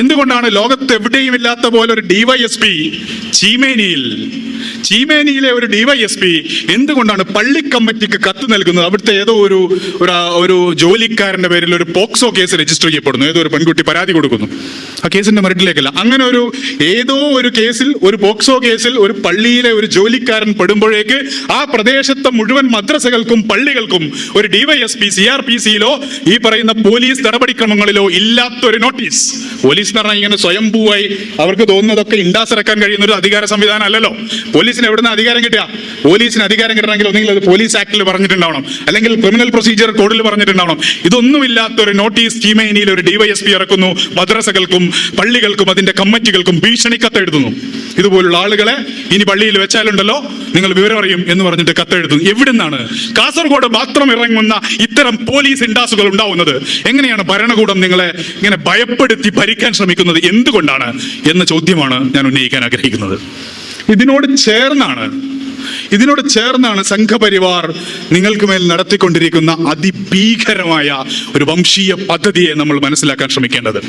എന്തുകൊണ്ടാണ് ലോകത്ത് എവിടെയും ഇല്ലാത്ത പോലെ ഒരു ഡിവൈഎസ്പി ചീമേനിയിൽ? ചീമേനിയിലെ ഒരു ഡിവൈഎസ്പി എന്തുകൊണ്ടാണ് പള്ളി കമ്മിറ്റിക്ക് കത്ത് നൽകുന്നത്? അവിടുത്തെ ഏതോ ഒരു ഒരു ജോലിക്കാരന്റെ പേരിൽ ഒരു പോക്സോ കേസ് രജിസ്റ്റർ ചെയ്യപ്പെടുന്നു. ഏതോ ഒരു പെൺകുട്ടി പരാതി കൊടുക്കുന്നു. ആ കേസിന്റെ മരട്ടിലേക്കല്ല അങ്ങനെ ഒരു ഏതോ ഒരു കേസിൽ ഒരു പോക്സോ കേസിൽ ഒരു പള്ളിയിലെ ഒരു ജോലിക്കാരൻ പെടുമ്പോഴേക്ക് ആ പ്രദേശത്തെ മുഴുവൻ മദ്രസകൾക്കും പള്ളികൾക്കും ഒരു ഡിവൈഎസ്പി സി ആർ പി സിയിലോ ഈ പറയുന്ന പോലീസ് നടപടിക്രമങ്ങളിലോ ഇല്ലാത്തൊരു നോട്ടീസ്. പോലീസ് എന്ന് പറഞ്ഞാൽ ഇങ്ങനെ സ്വയംഭൂവായി അവർക്ക് തോന്നുന്നതൊക്കെ ഇണ്ടാസിറക്കാൻ കഴിയുന്ന ഒരു അധികാര സംവിധാനം അല്ലല്ലോ. പോലീസിന് എവിടുന്ന് അധികാരം കിട്ടുക? പോലീസിന് അധികാരം കിട്ടണമെങ്കിൽ ഒന്നെങ്കിൽ അത് പോലീസ് ആക്ടിൽ പറഞ്ഞിട്ടുണ്ടാവണം. അല്ലെങ്കിൽ ക്രിമിനൽ പ്രൊസീജിയർ കോഡിൽ പറഞ്ഞിട്ടുണ്ടാവണം. ഇതൊന്നുമില്ലാത്ത ഒരു നോട്ടീസ് ടീമേനിയിൽ ഒരു ഡിവൈഎസ്പി ഇറക്കുന്നു. മദ്രസകൾക്കും പള്ളികൾക്കും അതിന്റെ കമ്മിറ്റികൾക്കും ഭീഷണി ഇതുപോലുള്ള ആളുകളെ ഇനി പള്ളിയിൽ വെച്ചാലുണ്ടല്ലോ? നിങ്ങൾ വിവരം അറിയും എന്ന് പറഞ്ഞിട്ട് കത്തെഴുതുന്നു. എവിടുന്നാണ്? കാസർഗോഡ് മാത്രം ഇറങ്ങുന്ന ഇത്തരം പോലീസ് ഇൻഡാസുകൾ ഉണ്ടാവുന്നത്? എങ്ങനെയാണ് ഭരണകൂടം നിങ്ങളെ ഇങ്ങനെ ഭയപ്പെടുത്തി ഭരിക്കാൻ ശ്രമിക്കുന്നത്? എന്തുകൊണ്ടാണ്? എന്ന ചോദ്യമാണ് ഞാൻ ഉന്നയിക്കാൻ ആഗ്രഹിക്കുന്നത്. ഇതിനോട് ചേർന്നാണ് ഇതിനോട് ചേർന്നാണ് സംഘപരിവാർ നിങ്ങൾക്ക് മേൽ നടത്തിക്കൊണ്ടിരിക്കുന്ന അതിഭീകരമായ ഒരു വംശീയ പദ്ധതിയെ നമ്മൾ മനസ്സിലാക്കാൻ ശ്രമിക്കേണ്ടത്.